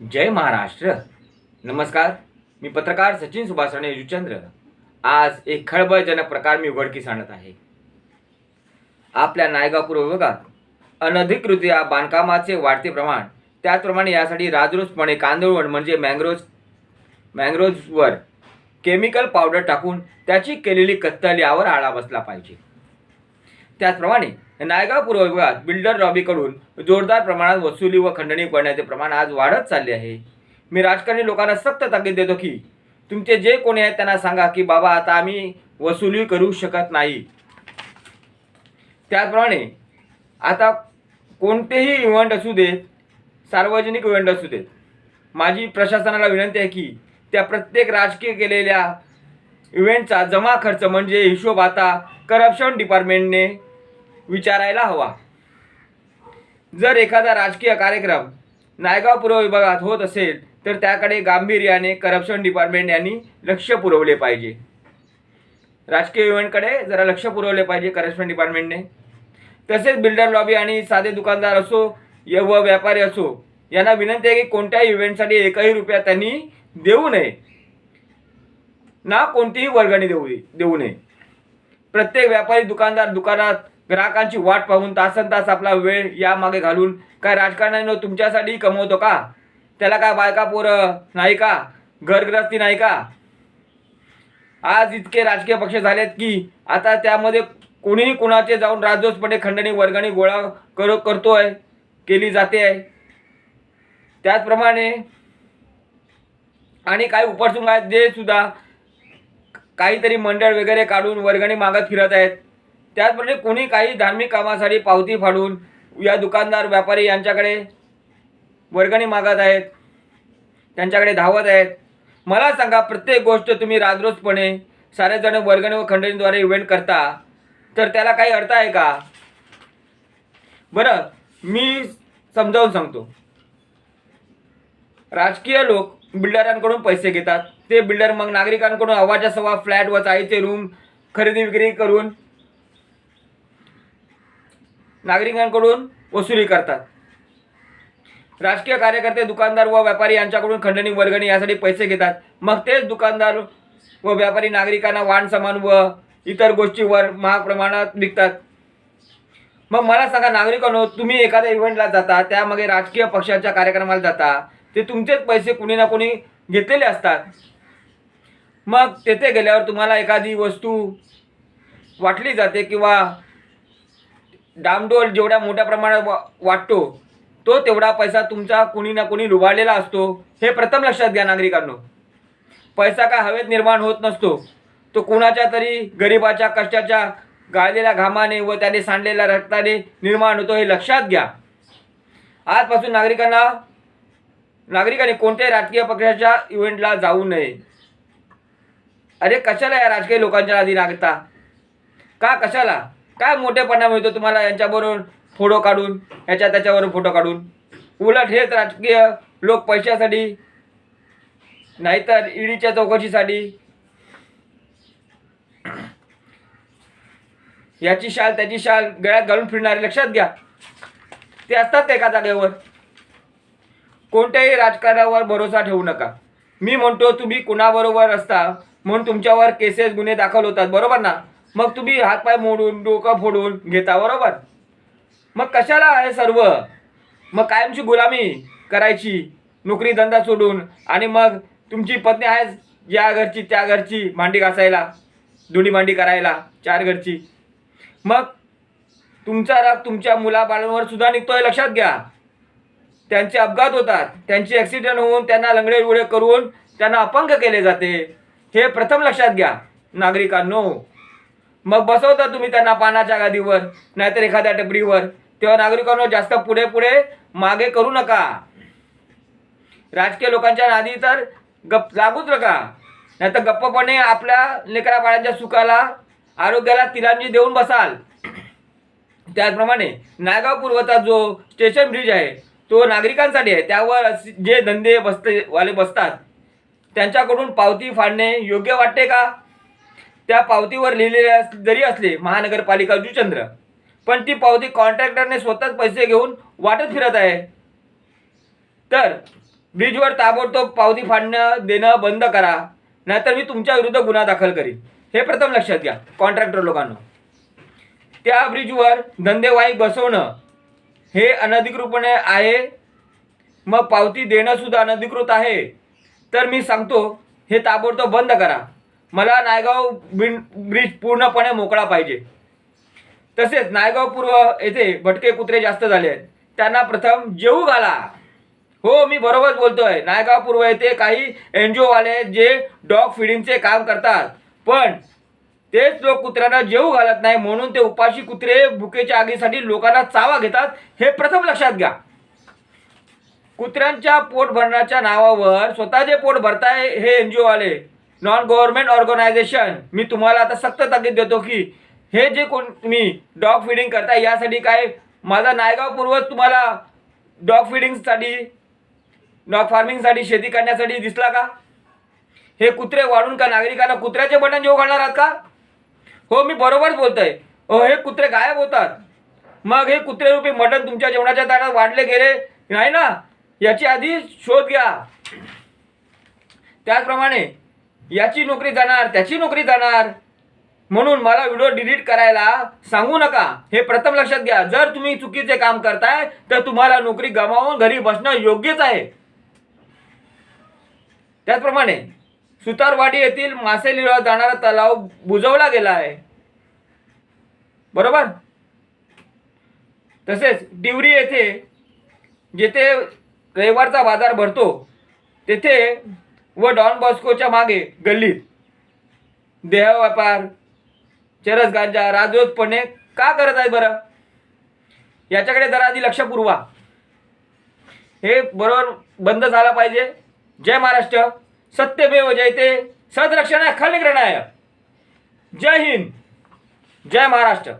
जय महाराष्ट्र. नमस्कार मी पत्रकार सचिन सुभाष राणे युचंद्र. आज एक खळबळजनक प्रकार मी उघडकीस आणत आहे. आपल्या नायगापूर विभागात अनधिकृतया बांधकामाचे वाढते प्रमाण त्याचप्रमाणे यासाठी राजरोसपणे कांदळवण म्हणजे मँग्रोज मँग्रोजवर केमिकल पावडर टाकून त्याची केलेली कत्तल यावर आळा बसला पाहिजे. त्याचप्रमाणे नायगाव पूर्व विभागात बिल्डर लॉबीकडून जोरदार प्रमाणात वसुली व खंडणी करण्याचे प्रमाण आज वाढत चालले आहे. मी राजकारणी लोकांना सक्त ताकीद देतो की तुमचे जे कोणी आहेत त्यांना सांगा की बाबा आता आम्ही वसुली करू शकत नाही. त्याचप्रमाणे आता कोणतेही इव्हेंट असू देत सार्वजनिक इव्हेंट असू देत माझी प्रशासनाला विनंती आहे की त्या प्रत्येक राजकीय केलेल्या इव्हेंटचा जमा खर्च म्हणजे हिशोब आता करप्शन डिपार्टमेंटने विचारायला हवा. जर एखादा राजकीय कार्यक्रम नायगाव पूर्व विभागात होत असेल तर त्याकडे गांभीर्याने करप्शन डिपार्टमेंट यांनी लक्ष पुरवले पाहिजे. राजकीय इव्हेंटकडे जरा लक्ष पुरवले पाहिजे करप्शन डिपार्टमेंटने तसेच बिल्डर लॉबी आणि साधे दुकानदार असो य- व व्यापारी असो यांना विनंती आहे की कोणत्याही इव्हेंटसाठी एकही रुपया त्यांनी देऊ नये. ना कोणतीही वर्गणी देऊ देऊ नये. प्रत्येक व्यापारी दुकानदार दुकानात ग्राहकांची वाट पाहून तासन तास आपला वेळ यामागे घालून काय राजकारणाने तुमच्यासाठी कमवतो का? त्याला काय बायका पोरं नाही का? घरग्रस्ती नाही का? आज इतके राजकीय पक्ष झालेत की आता त्यामध्ये कोणीही कुणाचे जाऊन राजदोषपणे खंडणी वर्गणी गोळा कर करतोय केली जाते. आहे त्याचप्रमाणे आणि काही उपरसुंग आहेत जे सुद्धा काहीतरी मंडळ वगैरे काढून वर्गणी मागत फिरत आहेत. त्याचप्रमाणे कोणी काही धार्मिक कामासाठी पावती फाडून या दुकानदार व्यापारी यांच्याकडे वर्गणी मागत आहेत त्यांच्याकडे धावत आहेत. मला सांगा प्रत्येक गोष्ट तुम्ही राजरोजपणे सारेजण वर्गणी व खंडणीद्वारे इव्हेंट करता तर त्याला काही अर्थ आहे का? बरं मी समजावून सांगतो. राजकीय लोक बिल्डरांकडून पैसे घेतात. ते बिल्डर मग नागरिकांकडून आवाजा सव्वा फ्लॅट व चाळीचे रूम खरेदी विक्री करून नागरिकांकडून वसुली करतात. राजकीय कार्यकर्ते दुकानदार व व्यापारी यांच्याकडून खंडणी वर्गणी यासाठी पैसे घेतात. मग तेच दुकानदार व व्यापारी नागरिकांना वाण सामान व इतर गोष्टीवर महाग प्रमाणात विकतात. मग मला सांगा नागरिकांनो तुम्ही एखाद्या इव्हेंटला जाता त्यामागे राजकीय पक्षाच्या कार्यक्रमाला जाता ते तुमचेच पैसे कुणी ना कुणी घेतलेले असतात. मग तेथे गेल्यावर तुम्हाला एखादी वस्तू वाटली जाते किंवा डामडोल जेवढ्या मोठ्या प्रमाणात वा वाटतो तो तेवढा पैसा तुमचा कुणी ना कुणी लुबाडलेला असतो. हे प्रथम लक्षात घ्या नागरिकांनो. पैसा काय हवेत निर्माण होत नसतो तो कुणाच्या तरी गरिबाच्या कष्टाच्या गाळलेल्या घामाने व त्याने सांडलेल्या रक्ताने निर्माण होतो हे लक्षात घ्या. आजपासून नागरिकांना नागरिकांनी कोणत्याही राजकीय पक्षाच्या इव्हेंटला जाऊ नये. अरे कशाला या राजकीय लोकांच्या आधी लागता? का कशाला? काय मोठेपणा मिळतो तुम्हाला यांच्याबरोबर फोटो काढून याच्या त्याच्यावर फोटो काढून? उलट हेच राजकीय लोक पैशासाठी नाहीतर ईडीच्या चौकशीसाठी. याची शाल त्याची शाल गळ्यात घालून फिरणारे लक्षात घ्या. ते असतात एका जागेवर? कोणत्याही राजकारणावर भरोसा ठेवू नका. मी म्हणतो तुम्ही कुणाबरोबर असता म्हणून तुमच्यावर केसेस गुन्हे दाखल होतात बरोबर ना? मग तुम्ही हातपाय मोडून डोकं फोडून घेता बरोबर? मग कशाला आहे सर्व? मग कायमची गुलामी करायची नोकरी धंदा सोडून आणि मग तुमची पत्नी आहे या घरची त्या घरची मांडी घासायला धुणी मांडी करायला चार घरची. मग तुमचा राग तुमच्या मुलाबाळांवर सुद्धा निघतोय लक्षात घ्या. त्यांचे अपघात होतात त्यांचे ॲक्सिडेंट होऊन त्यांना लंगडे उडे करून त्यांना अपंग केले जाते. हे प्रथम लक्षात घ्या. नागरिकांनो मग बसवता तुम्ही त्यांना पानाच्या गादीवर नाहीतर एखाद्या टपरीवर. तेव्हा नागरिकांनो जास्त पुढे पुढे मागे करू नका. राजकीय लोकांच्या नादी तर गप लागूच नका. नाहीतर गप्पपणे आपल्या लेकरा बाळांच्या सुखाला आरोग्याला तिलांजी देऊन बसाल. त्याचप्रमाणे नायगाव पूर्वचा जो स्टेशन ब्रिज आहे तो नागरिकांसाठी आहे. त्यावर जे धंदे बसते वाले बसतात त्यांच्याकडून पावती फाडणे योग्य वाटते का? त्या पावतीवर लिहिलेले अस- जरी असले महानगरपालिका जुचंद्र पण ती पावती कॉन्ट्रॅक्टरने स्वतःच पैसे घेऊन वाटत फिरत आहे. तर ब्रिजवर ताबडतोब पावती फाडणं देणं बंद करा. नाहीतर मी तुमच्या विरुद्ध गुन्हा दाखल करीन. हे प्रथम लक्षात घ्या कॉन्ट्रॅक्टर लोकांना. त्या ब्रिजवर धंदेवाई बसवणं हे अनधिकृतपणे आहे. मग पावती देणंसुद्धा अनधिकृत आहे. तर मी सांगतो हे ताबडतोब बंद करा. मला नायगाव बिन ब्रिज पूर्णपणे मोकळा पाहिजे. तसेच नायगाव पूर्व येथे भटके कुत्रे जास्त झाले आहेत. त्यांना प्रथम जेऊ घाला. हो मी बरोबर बोलतोय. नायगाव पूर्व येथे काही एन जी ओवाले जे डॉग फिडिंगचे काम करतात. पण तेच लोक कुत्र्यांना जेऊ घालत नाही म्हणून ते उपाशी कुत्रे भुकेच्या आगीसाठी लोकांना चावा घेतात हे प्रथम लक्षात घ्या. कुत्र्यांच्या पोट भरण्याच्या नावावर स्वतःचे पोट भरताय हे एन जी ओवाले नॉन गव्हर्नमेंट ऑर्गनायझेशन मी तुम्हाला आता सक्त ताकीद देतो की हे जे कोण तुम्ही डॉग फिडिंग करताय यासाठी काय माझा नायगाव पूर्वज तुम्हाला डॉग फिडिंगसाठी डॉग फार्मिंगसाठी शेती करण्यासाठी दिसला का? हे कुत्रे वाढून का नागरिकांना कुत्र्याचे बटन जेव घालणार आहात का? हो मी बरोबर बोलतोय. हो हे कुत्रे गायब होतात. मग हे कुत्रे रूपी मटण तुमच्या जेवणाच्या ताटात वाढले गेले नाही ना? याची आधी शोध घ्या. त्याचप्रमाणे याची नोकरी जाणार त्याची नोकरी जाणार. म्हणून मला व्हिडिओ डिलीट करायला सांगू नका. हे प्रथम लक्षात घ्या. जर तुम्ही चुकीचे काम करताय तर तुम्हाला नोकरी गमावून घरी बसणं योग्यच आहे. त्याचप्रमाणे सुतारवाडी येथील मासे लिळा जाणारा तलाव बुजवला गेला आहे बरोबर? तसेच डिवरी येथे जेथे रविवारचा बाजार भरतो तेथे व डॉन बॉस्कोच्या मागे गल्लीत. देह व्यापार. चरस गांजा राजरोजपणे का करत आहे बरं? याच्याकडे जरा आधी लक्ष पुरवा. हे बरोबर बंद झाला पाहिजे. जय महाराष्ट्र. सत्यमेव जयते. सदरक्षणाय खलिग्रणाय जय हिंद. जय महाराष्ट्र.